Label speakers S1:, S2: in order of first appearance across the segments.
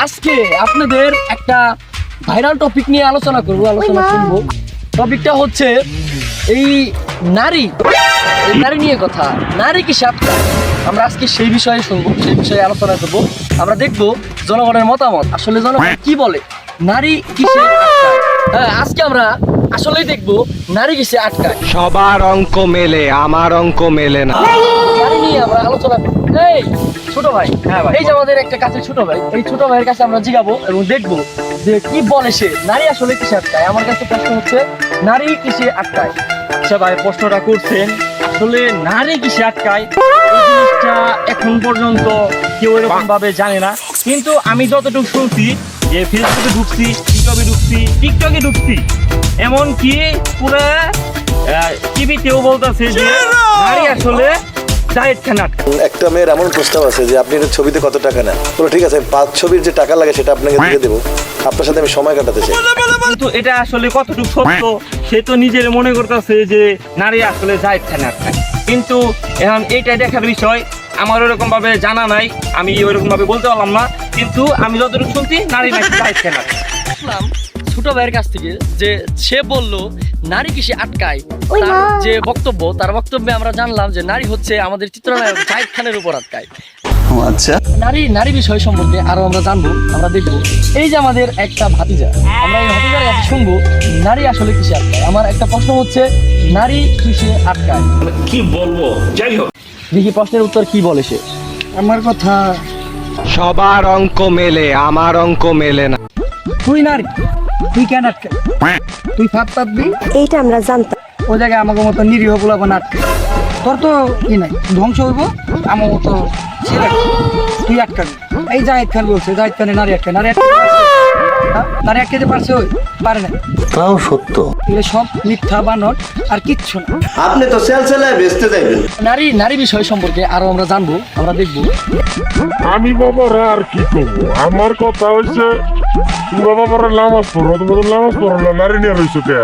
S1: আজকে আপনাদের একটা ভাইরাল টপিক নিয়ে আলোচনা করব আলোচনা শুনব টপিকটা হচ্ছে এই নারী এই নারী নিয়ে কথা। নারী কি সাতটা আমরা আজকে সেই বিষয়ে শুনব সেই বিষয়ে আলোচনা করব। আমরা দেখব জনগণের মতামত। আসলে জনগণ কি বলে? নারী কিসে হ্যাঁ আজকে আমরা আসলেই দেখব নারী কিসে আটকায়।
S2: সবার অঙ্ক মেলে আমার অঙ্ক মেলে না।
S1: নিয়ে আমরা আলোচনা এই ছোট ভাই এই যে আমাদের একটা কাছে ছোট ভাই এই ছোট ভাইয়ের কাছে আমরা জিগাবো এবং দেখব যে কি বলে সে নারী আসলে কিসে আটকায়? আমার কাছে প্রশ্ন হচ্ছে নারী কিসে আটকায়?
S3: আচ্ছা ভাই প্রশ্নটা করছেন আসলে নারী কিসে আটকায়? এই জিনিসটা এখন পর্যন্ত কেউ এরকম ভাবে জানে না। কিন্তু আমি যতটুকু শুনছি যে ফেসবুকে ঢুকছি টিকটকে ঢুকছি টিকটকে ঢুকছি এমনকি পুরো টিভিতেও বলতেছে যে নারী আসলে ডায়েট খান
S4: একটা মেয়ের এমন প্রস্তাব আছে যে আপনি এর ছবিতে কত টাকা নেন? বলো ঠিক আছে পাঁচ ছবির যে টাকা লাগে সেটা আপনাকে দিয়ে দেবো। আপনার সাথে আমি সময় কাটাতে চাই।
S3: কিন্তু এটা আসলে কতটুকু সত্য সে তো নিজের মনে করতেছে যে নারী আসলে জায়েদ খান আটকায় কিন্তু এখন এইটা দেখার বিষয় আমার ওরকম ভাবে জানা নাই আমি ওইরকম ভাবে বলতে পারলাম না কিন্তু আমি যতটুকু শুনছি নারী নাকি জায়েদ খান
S1: শুনলাম ছোট ভাইয়ের কাছ থেকে যে সে বলল নারী কিসে আটকায়? তার যে বক্তব্য তার বক্তব্যে আমরা জানলাম যে নারী হচ্ছে আমাদের চিত্রনায়ক জাহিদ খানের উপর আটকায়।
S4: আচ্ছা।
S1: নারী নারী বিষয় সম্পর্কে আরও আমরা জানব আমরা দেখব। এই যে আমাদের একটা ভাতিজা আমরা এই ভাতিজার কাছে শুনব নারী আসলে কিসে আটকায়? আমার একটা প্রশ্ন হচ্ছে নারী কিসে আটকায়?
S5: কি বলব? যাই হোক।
S1: দেখি প্রশ্নের উত্তর কি বলে সে।
S6: আমার কথা
S2: সবার অঙ্ক মেলে আমার অঙ্ক মেলে না।
S6: তুই নারী? তুই কেন আটকে? তুই ফাঁদ পাতবি?
S7: এইটা আমরা জানতাম।
S6: ও জায়গায় আমাকে মতো নিরীহ বলাবো না আটকে। তোর তো কি নাই? ধ্বংস হইব? আমার মতো ছেলে। তুই আটকাবি। এই জাহিদ খান বলছে জাহিদ খানের নারী আটকে নারী আটকে। নারী আটকে পারছে ওই পারে না।
S4: তাও সত্য।
S6: এগুলো সব মিথ্যা বানর আর কিচ্ছু না।
S8: আপনি তো সেল সেলায় বেচতে যাইবেন।
S1: নারী নারী বিষয় সম্পর্কে আরও আমরা জানব আমরা দেখব।
S9: আমি বাবারা আর কি করব? আমার কথা হচ্ছে তোমরা বাবারা নামাজ পড়ো তোমাদের নামাজ পড়ো না নারী নিয়ে রয়েছে কে?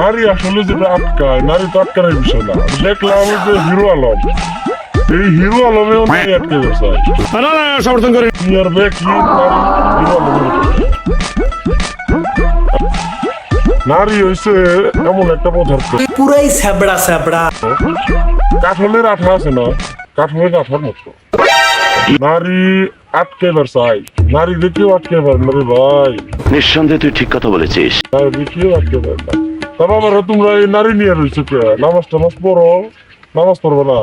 S9: নারী আসলে যেটা আটকায় নারী তো আটকানোর বিষয় না। দেখলাম যে হিরো আলম। এই হিরো আলমেও নারী আটকে গেছে
S5: সমর্থন করে।
S9: কি আর বে কি নারী হিরো নারী হয়েছে এমন একটা পদার্থ।
S8: পুরাই স্যাবড়া স্যাবড়া।
S9: কাঠলের আঠা আছে না? কাঠলের আঠার মতো। নারী আটকে বার চাই। নারী দেখিও আটকে পারে নারে ভাই।
S5: নিঃসন্দেহে তুই ঠিক কথা বলেছিস।
S9: নারী দেখিও আটকে পারে না। তা বাবারা তোমরা এই নারী নিয়ে রয়েছে কে? নামাজ টামাজ পড়ো। নামাজ পড়ব না।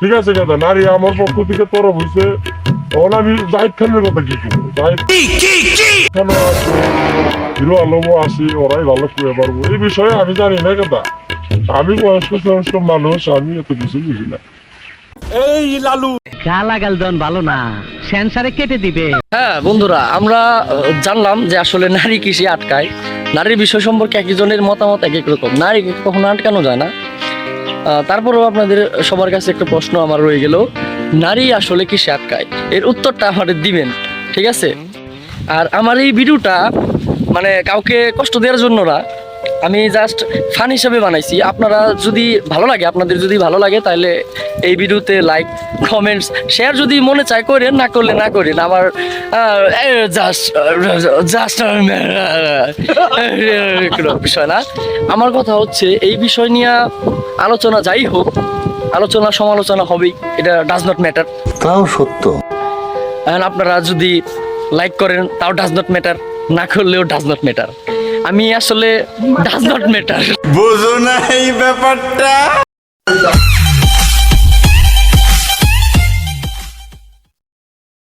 S9: ঠিক আছে কথা নারী আমার পক্ষ থেকে তরফ হয়েছে তখন আমি জাহিদ খানের কথা কি করব জাহিদ আছে হিরো আলমও আছে ওরাই ভালো করে পারব। এই বিষয়ে আমি জানি না কথা আমি বয়স্ক বয়স্ক মানুষ আমি এত কিছু বুঝি না।
S2: গালাগাল দন ভালো না সেন্সারে কেটে দিবে।
S1: হ্যাঁ বন্ধুরা আমরা জানলাম যে আসলে নারী কিসে আটকায়। নারীর বিষয় সম্পর্কে একজনের মতামত এক এক রকম। নারী কখনো আটকানো যায় না। আহ, তারপরেও আপনাদের সবার কাছে একটা প্রশ্ন আমার রয়ে গেল। নারী আসলে কিসে আটকায়? এর উত্তরটা আমাদের দিবেন ঠিক আছে? আর আমার এই ভিডিওটা মানে কাউকে কষ্ট দেওয়ার জন্য না আমি জাস্ট ফান হিসাবে বানাইছি। আপনারা যদি ভালো লাগে আপনাদের যদি ভালো লাগে তাহলে এই ভিডিওতে লাইক কমেন্টস শেয়ার যদি মনে চায় করেন না করলে না করেন। আমার জাস্ট জাস্ট কোনো বিষয় না। আমার কথা হচ্ছে এই বিষয় নিয়ে আলোচনা যাই হোক আলোচনা সমালোচনা হবেই এটা ডাজ নট ম্যাটার
S4: তাও সত্য।
S1: আপনারা যদি লাইক করেন তাও ডাজ নট ম্যাটার না করলেও ডাজ নট ম্যাটার আমি আসলে ডাজ নট ম্যাটার
S8: বুঝো না এই ব্যাপারটা।